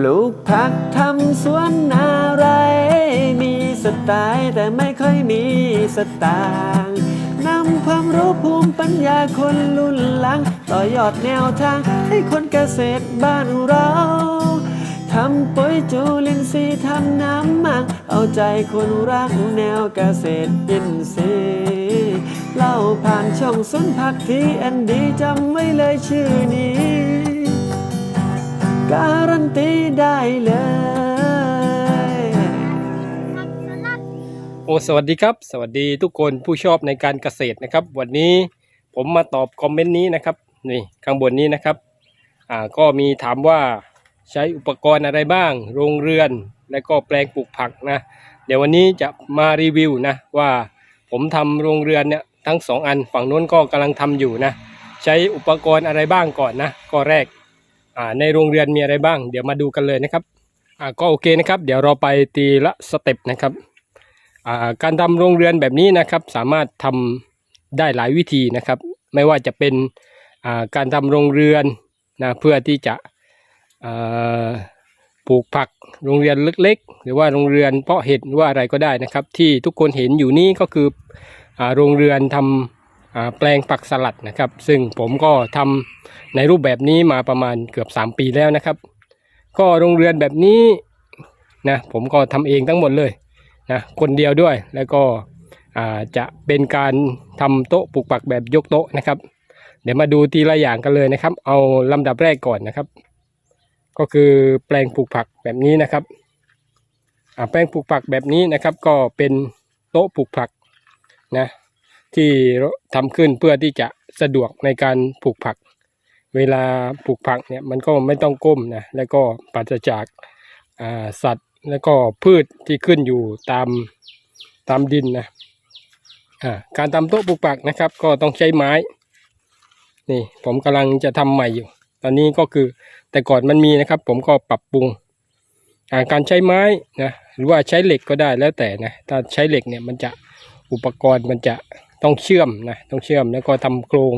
ปลูกผักทำสวนอะไร มีสไตล์แต่ไม่ค่อยมีสตางค์นำความรู้ภูมิปัญญาคนรุ่นหลัง ต่อยอดแนวทางให้คนเกษตรบ้านเราทำปุ๋ยจุลินทรีย์ทำน้ำหมัก เอาใจคนรักแนวเกษตรอินทรีย์เล่าผ่านช่องสุนผักทีอันดีจำไว้เลยชื่อนี้ การันตีได้เลย โอ้สวัสดีครับ สวัสดีทุกคนผู้ชอบในการเกษตรนะครับ วันนี้ผมมาตอบคอมเมนต์นี้นะครับนี่ข้างบนนี้นะครับอ่าก็มีถามว่าใช้อุปกรณ์อะไรบ้าง โรงเรือน และก็แปลงปลูกผักนะ เดี๋ยววันนี้จะมารีวิวนะว่าผมทำโรงเรือนเนี่ยทั้งสองอันฝั่งโน้นก็กำลังทำอยู่นะ ใช้อุปกรณ์อะไรบ้างก่อนนะก็แรก ในโรงเรือนมีอะไรบ้าง เดี๋ยวมาดูกันเลยนะครับก็โอเคนะครับ เดี๋ยวเราไปตีละสเต็ปนะครับการทำโรงเรือนแบบนี้นะครับ สามารถทำได้หลายวิธีนะครับ ไม่ว่าจะเป็นการทำโรงเรือนนะเพื่อที่จะปลูกผักโรงเรือนเล็กๆ หรือว่าโรงเรือนเพาะเห็ดหรือว่าอะไรก็ได้นะครับ ที่ทุกคนเห็นอยู่นี้ก็คืออโรงเรือนทำอ่า แปลงผักสลัดนะครับ ซึ่งผมก็ทำในรูปแบบนี้มาประมาณเกือบ 3 ปีแล้วนะครับ ก็โรงเรือนแบบนี้นะผมก็ทำเองทั้งหมดเลยนะคนเดียวด้วยแล้วก็จะเป็นการทำโต๊ะปลูกผักแบบยกโต๊ะนะครับ เดี๋ยวมาดูทีละอย่างกันเลยนะครับ เอาลำดับแรกก่อนนะครับ ก็คือแปลงปลูกผักแบบนี้นะครับแปลงปลูกผักแบบนี้นะครับ ก็เป็นโต๊ะปลูกผักนะ ที่ทำขึ้นเพื่อที่จะสะดวกในการปลูกผัก เวลาปลูกผักเนี่ยมันก็ไม่ต้องก้มนะแล้วก็ปราศจากสัตว์แล้วก็พืชที่ขึ้นอยู่ตามตามดินนะการทำโต๊ะปลูกผักนะครับ ก็ต้องใช้ไม้นี่ผมกำลังจะทำใหม่อยู่ ตอนนี้ก็คือแต่ก่อนมันมีนะครับ ผมก็ปรับปรุงการใช้ไม้นะหรือว่าใช้เหล็กก็ได้แล้วแต่นะถ้าใช้เหล็กเนี่ยมันจะอุปกรณ์มันจะ ต้องเชื่อมนะต้องเชื่อมแล้วก็ทำโครง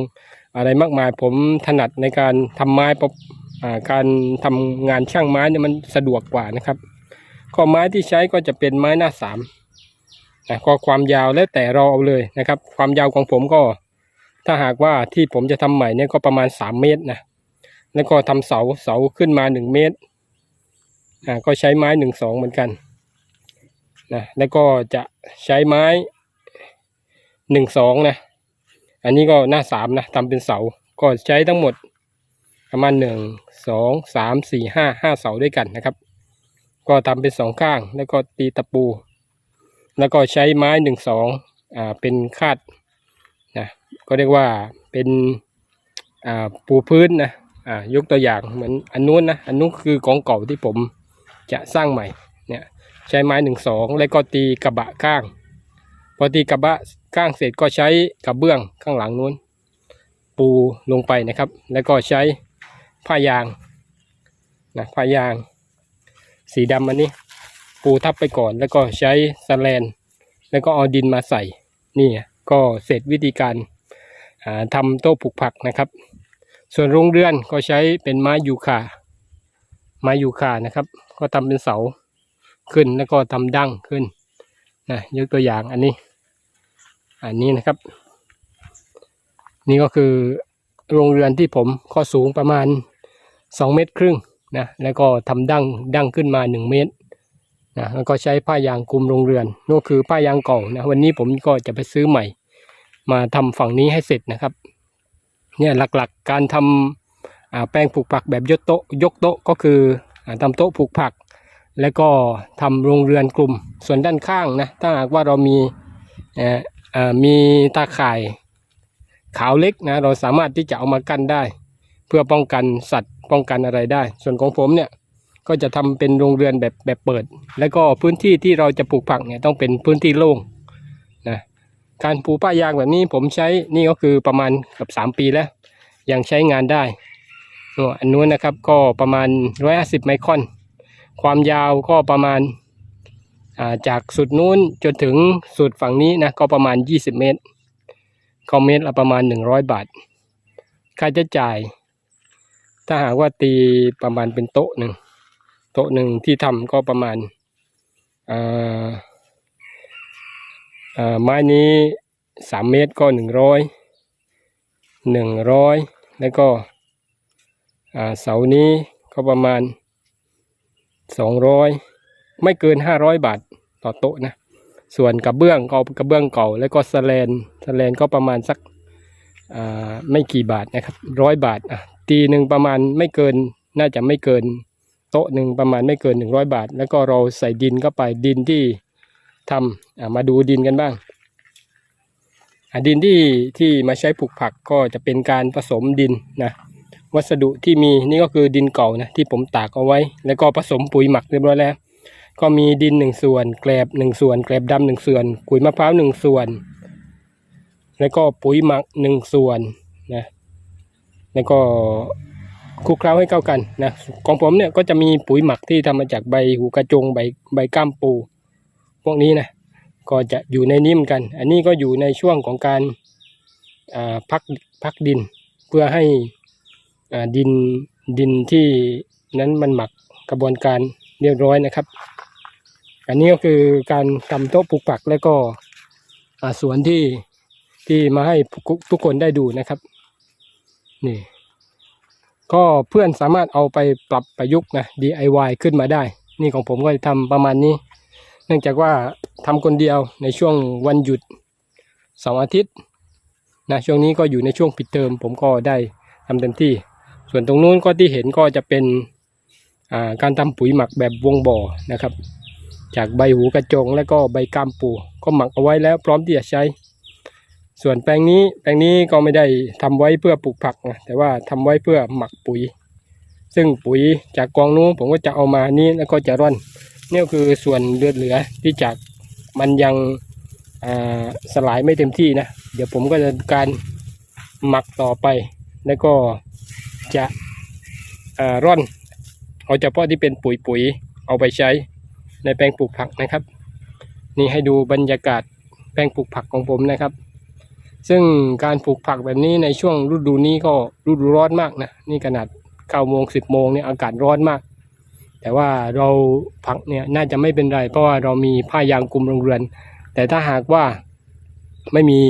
อะไรมากมาย ผมถนัดในการทำไม้ปะการทำงานช่างไม้เนี่ยมันสะดวกกว่านะครับข้อไม้ที่ใช้ก็จะเป็นไม้หน้าสามนะก็ความยาวแล้วแต่เราเอาเลยนะครับ ความยาวของผมก็ ถ้าหากว่าที่ผมจะทำใหม่เนี่ยก็ประมาณสามเมตรนะแล้วก็ทำเสาเสาขึ้นมาหนึ่งเมตรอ่าก็ใช้ไม้หนึ่งสองเหมือนกันนะแล้วก็จะใช้ไม้ หนึ่งสองนะ อันนี้ก็หน้าสามนะทำเป็นเสา ก็ใช้ทั้งหมดประมาณหนึ่งสองสามสี่ห้าห้าเสาด้วยกันนะครับ ก็ทำเป็นสองข้าง แล้วก็ตีตะปู แล้วก็ใช้ไม้หนึ่งสองอ่าเป็นคาดนะก็เรียกว่าเป็นอ่าปูพื้นนะอ่ายกตัวอย่างเหมือนอันนู้นนะอันนู้นคือของเก่าที่ผมจะสร้างใหม่เนี่ยใช้ไม้หนึ่งสองแล้วก็ตีกระบะข้าง พอตีกระบะ ข้างเสร็จก็ใช้กระเบื้องข้างหลังนู้น ปูลงไปนะครับ แล้วก็ใช้ผ้ายางนะผ้ายาง สีดำอันนี้ ปูทับไปก่อน แล้วก็ใช้สแลน แล้วก็เอาดินมาใส่นี่ก็เสร็จวิธีการาทำโต๊ะปลูกผักนะครับ ส่วนโรงเรือนก็ใช้เป็นไม้ยูคาไม้ยูคานะครับ ก็ทำเป็นเสาขึ้นแล้วก็ทำดั้งขึ้นนะยกตัวอย่างอันนี้ อันนี้นะครับ นี่ก็คือโรงเรือนที่ผมข้อสูงประมาณสองเมตรครึ่งนะแล้วก็ทำดั้งดั้งขึ้นมา 1 เมตรนะแล้วก็ใช้ผ้ายางคลุมโรงเรือนนั่นคือผ้ายางเก่านะวันนี้ผมก็จะไปซื้อใหม่ มาทำฝั่งนี้ให้เสร็จนะครับเนี่ยหลักๆการทำอ่าแปลงปลูกผักแบบยกโต๊ะยกโต๊ะก็คืออาทำโต๊ะปลูกผัก แล้วก็ทำโรงเรือนกลุ่มส่วนด้านข้างนะถ้าหากว่าเรามีอ่อเอ่อ มีตาข่ายขาวเล็กนะเราสามารถที่จะเอามากั้นได้ เพื่อป้องกันสัตว์ป้องกันอะไรได้ ส่วนของผมเนี่ยก็จะทำเป็นโรงเรือนแบบแบบเปิด แล้วก็พื้นที่ที่เราจะปลูกผักเนี่ยต้องเป็นพื้นที่โล่งนะการปลูกป้ายางแบบนี้ผมใช้นี่ก็คือประมาณกับสามปีแล้ว ยังใช้งานได้อันนู้นนะครับก็ประมาณร้อยห้าสิบไมครอน ความยาวก็ประมาณ จากสุดนู้นจนถึงสุดฝั่งนี้นะก็ประมาณ 20 เมตรก็เมตรละประมาณ 100 บาท ค่าใช้จ่าย ถ้าหากว่าตีประมาณเป็นโต๊ะหนึ่งโต๊ะหนึ่งที่ทำก็ประมาณอ่าอ่าไม้นี้สามเมตรก็หนึ่งร้อยหนึ่งร้อยแล้วก็อ่าเสานี้ก็ประมาณสองร้อย ไม่เกินห้าร้อยบาทต่อโต๊ะนะ ส่วนกระเบื้องก็กระเบื้องเก่า แล้วก็สแลนสแลนก็ประมาณสักไม่กี่บาทนะครับร้อยบาทอะตีหนึ่งประมาณไม่เกินน่าจะไม่เกินโต๊ะหนึ่งประมาณไม่เกินหนึ่งร้อยบาท แล้วก็เราใส่ดินเข้าไปดินที่ทำอะมาดูดินกันบ้าง ดินที่ที่มาใช้ปลูกผักก็จะเป็นการผสมดินนะวัสดุที่มีนี่ก็คือดินเก่านะที่ผมตากเอาไว้ แล้วก็ผสมปุ๋ยหมักเรียบร้อยแล้ว ก็มีดินหนึ่งส่วนแกลบหนึ่งส่วนแกลบดำหนึ่งส่วนขุยมะพร้าวหนึ่งส่วน แล้วก็ปุ๋ยหมักหนึ่งส่วนนะแล้วก็คลุกเคล้าให้เข้ากันนะของผมเนี่ยก็จะมีปุ๋ยหมักที่ทำมาจากใบหูกระจงใบใบก้ามปู พวกนี้นะก็จะอยู่ในนี้เหมือนกัน อันนี้ก็อยู่ในช่วงของการาพักพักดิน เพื่อให้ดินดินที่นั้นมันหมักกระบวนการเรียบร้อยนะครับ อันนี้ก็คือการทำโต๊ะปลูกผักแล้วก็สวนที่ที่มาให้ทุกคนได้ดูนะครับ นี่ ก็เพื่อนสามารถเอาไปปรับประยุกต์นะ DIY ขึ้นมาได้ นี่ของผมก็ทำประมาณนี้ เนื่องจากว่าทำคนเดียวในช่วงวันหยุดเสาร์อาทิตย์นะช่วงนี้ก็อยู่ในช่วงปิดเทอมผมก็ได้ทำเต็มที่ ส่วนตรงนู้นก็ที่เห็นก็จะเป็นการทำปุ๋ยหมักแบบวงบ่อนะครับ จากใบหูกระจงแล้วก็ใบกามปูก็หมักเอาไว้แล้วพร้อมที่จะใช้ ส่วนแปลงนี้แปลงนี้ก็ไม่ได้ทำไว้เพื่อปลูกผักนะแต่ว่าทำไว้เพื่อหมักปุ๋ย ซึ่งปุ๋ยจากกองนู้นผมก็จะเอามานี้แล้วก็จะร่อนนี่คือส่วนเลือดเหลือที่จากมันยังสลายไม่เต็มที่นะ เดี๋ยวผมก็จะการหมักต่อไป แล้วก็จะร่อนเอาเฉพาะที่เป็นปุ๋ยปุ๋ยๆเอาไปใช้ ในแปลงปลูกผักนะครับ นี่ให้ดูบรรยากาศแปลงปลูกผักของผมนะครับ ซึ่งการปลูกผักแบบนี้ในช่วงฤดูนี้ก็ฤดูร้อนมากนะนี่ขนาดเก้าโมงสิบโมงเนี่ยอากาศร้อนมาก แต่ว่าเราผักเนี่ยน่าจะไม่เป็นไร เพราะว่าเรามีผ้ายางคลุมโรงเรือน แต่ถ้าหากว่าไม่มี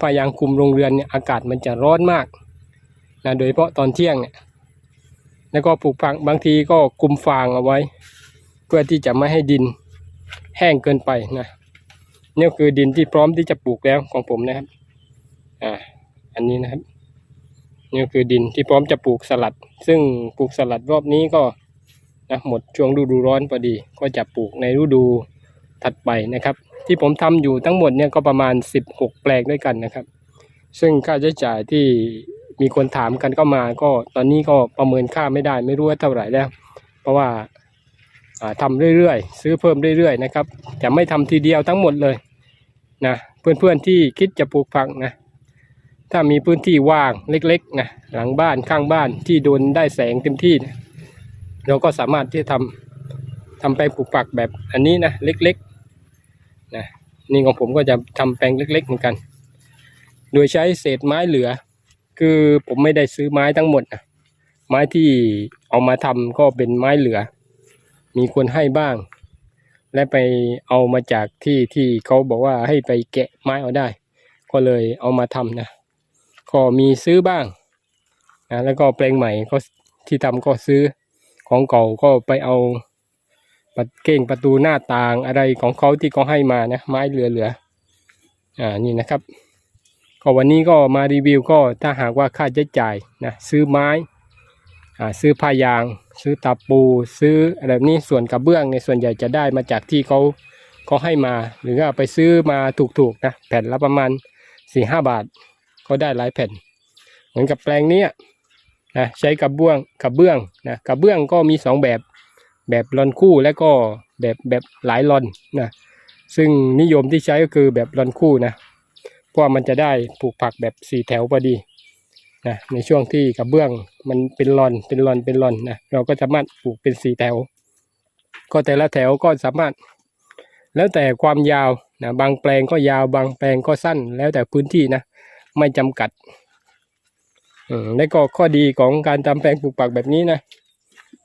ผ้ายางคลุมโรงเรือนเนี่ยอากาศมันจะร้อนมากนะโดยเฉพาะตอนเที่ยงเนี่ยแล้วก็ปลูกผักบางทีก็คลุมฟางเอาไว้ เพื่อที่จะไม่ให้ดินแห้งเกินไปนะนี่คือดินที่พร้อมที่จะปลูกแล้วของผมนะครับ อ่า อันนี้นะครับนี่คือดินที่พร้อมจะปลูกสลัด ซึ่งปลูกสลัดรอบนี้ก็นะหมดช่วงฤดูร้อนพอดี ก็จะปลูกในฤดูถัดไปนะครับ ที่ผมทำอยู่ทั้งหมดเนี่ยก็ประมาณ 16 แปลงด้วยกันนะครับ ซึ่งค่าใช้จ่ายที่มีคนถามกันเข้ามา ก็ตอนนี้ก็ประเมินค่าไม่ได้ไม่รู้ว่าเท่าไหร่แล้ว เพราะว่า อ่าทำเรื่อยๆ ซื้อเพิ่มเรื่อยๆนะครับจะไม่ทำทีเดียวทั้งหมดเลยนะเพื่อนๆที่คิดจะปลูกผักนะถ้ามีพื้นที่ว่างเล็กๆนะหลังบ้านข้างบ้านที่โดนได้แสงเต็มที่นะเราก็สามารถที่จะทำทำแปลงปลูกผักแบบอันนี้นะเล็กๆนะนี่ของผมก็จะทำแปลงเล็ก ๆ เหมือนกัน โดยใช้เศษไม้เหลือ คือผมไม่ได้ซื้อไม้ทั้งหมดนะไม้ที่เอามาทำก็เป็นไม้เหลือ มีคนให้บ้าง และไปเอามาจากที่ที่เขาบอกว่าให้ไปแกะไม้เอาได้ ก็เลยเอามาทำนะก็มีซื้อบ้างนะแล้วก็แปลงใหม่ก็ที่ทำก็ซื้อของเก่าก็ไปเอาปัดเก้งประตูหน้าต่างอะไรของเขาที่เขาให้มานะไม้เหลือๆอ่านี่นะครับก็วันนี้ก็มารีวิวก็ถ้าหากว่าค่าใช้จ่ายนะซื้อไม้ ซื้อผ้ายาง ซื้อตะปู ซื้ออะไรแบบนี้ส่วนกระเบื้องในส่วนใหญ่จะได้มาจากที่เขาเขาให้มา หรือว่าไปซื้อมาถูกๆนะแผ่นละประมาณสี่ห้าบาทก็ได้หลายแผ่น เหมือนกับแปลงนี้นะใช้กระเบื้องกระเบื้องนะกระเบื้องก็มีสองแบบแบบลอนคู่และก็แบบแบบหลายลอนนะซึ่งนิยมที่ใช้ก็คือแบบลอนคู่นะเพราะมันจะได้ปลูกผักแบบสี่แถวพอดี นะในช่วงที่กระเบื้องมันเป็นลอนเป็นลอนเป็นลอนนะเราก็สามารถปลูกเป็นสี่แถว ก็แต่ละแถวก็สามารถ แล้วแต่ความยาวนะบางแปลงก็ยาวบางแปลงก็สั้น แล้วแต่พื้นที่นะไม่จำกัดอืมและก็ข้อดีของการทำแปลงปลูกผักแบบนี้นะ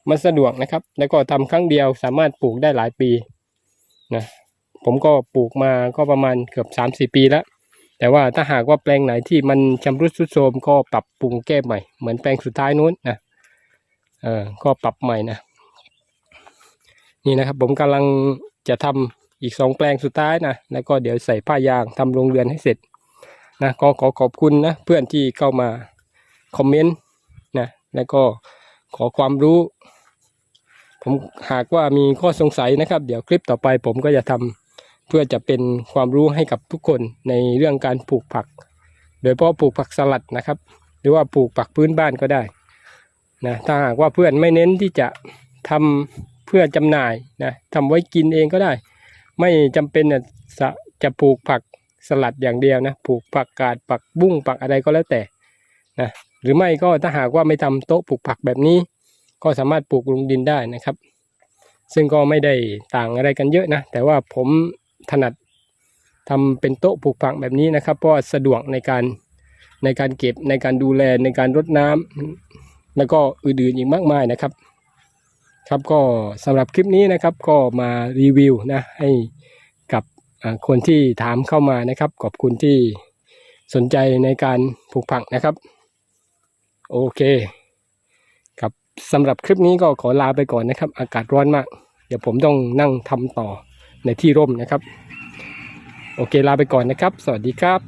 มันสะดวกนะครับ แล้วก็ทำครั้งเดียวสามารถปลูกได้หลายปีนะผมก็ปลูกมาก็ประมาณเกือบสามสี่ปีแล้ว แต่ว่าถ้าหากว่าแปลงไหนที่มันชำรุดทรุดโทรมก็ปรับปรุงแก้ใหม่ เหมือนแปลงสุดท้ายนู้นนะเออก็ปรับใหม่นะนี่นะครับ ผมกำลังจะทำอีกสองแปลงสุดท้ายนะแล้วก็เดี๋ยวใส่ผ้ายางทำโรงเรือนให้เสร็จนะก็ขอขอบคุณนะเพื่อนที่เข้ามาคอมเมนต์นะแล้วก็ขอความรู้ ผมหากว่ามีข้อสงสัยนะครับ เดี๋ยวคลิปต่อไปผมก็จะทำ เพื่อจะเป็นความรู้ให้กับทุกคนในเรื่องการปลูกผัก โดยเฉพาะปลูกผักสลัดนะครับ หรือว่าปลูกผักพื้นบ้านก็ได้นะถ้าหากว่าเพื่อนไม่เน้นที่จะทำเพื่อจำหน่ายนะทำไว้กินเองก็ได้ ไม่จำเป็นจะจะปลูกผักสลัดอย่างเดียวนะปลูกผักกาดผักบุ้งผักอะไรก็แล้วแต่นะหรือไม่ก็ถ้าหากว่าไม่ทำโต๊ะปลูกผักแบบนี้ ก็สามารถปลูกลงดินได้นะครับ ซึ่งก็ไม่ได้ต่างอะไรกันเยอะนะ แต่ว่าผม ถนัดทำเป็นโต๊ะปลูกผักแบบนี้นะครับเพราะสะดวกในการในการเก็บในการดูแลในการรดน้ำแล้วก็อื่นๆอีกมากมายนะครับ ครับก็สำหรับคลิปนี้นะครับก็มารีวิวนะให้กับคนที่ถามเข้ามานะครับ ขอบคุณที่สนใจในการปลูกผักนะครับ โอเคครับสำหรับคลิปนี้ก็ขอลาไปก่อนนะครับ อากาศร้อนมาก เดี๋ยวผมต้องนั่งทำต่อ ในที่ร่มนะครับ โอเคลาไปก่อนนะครับ สวัสดีครับ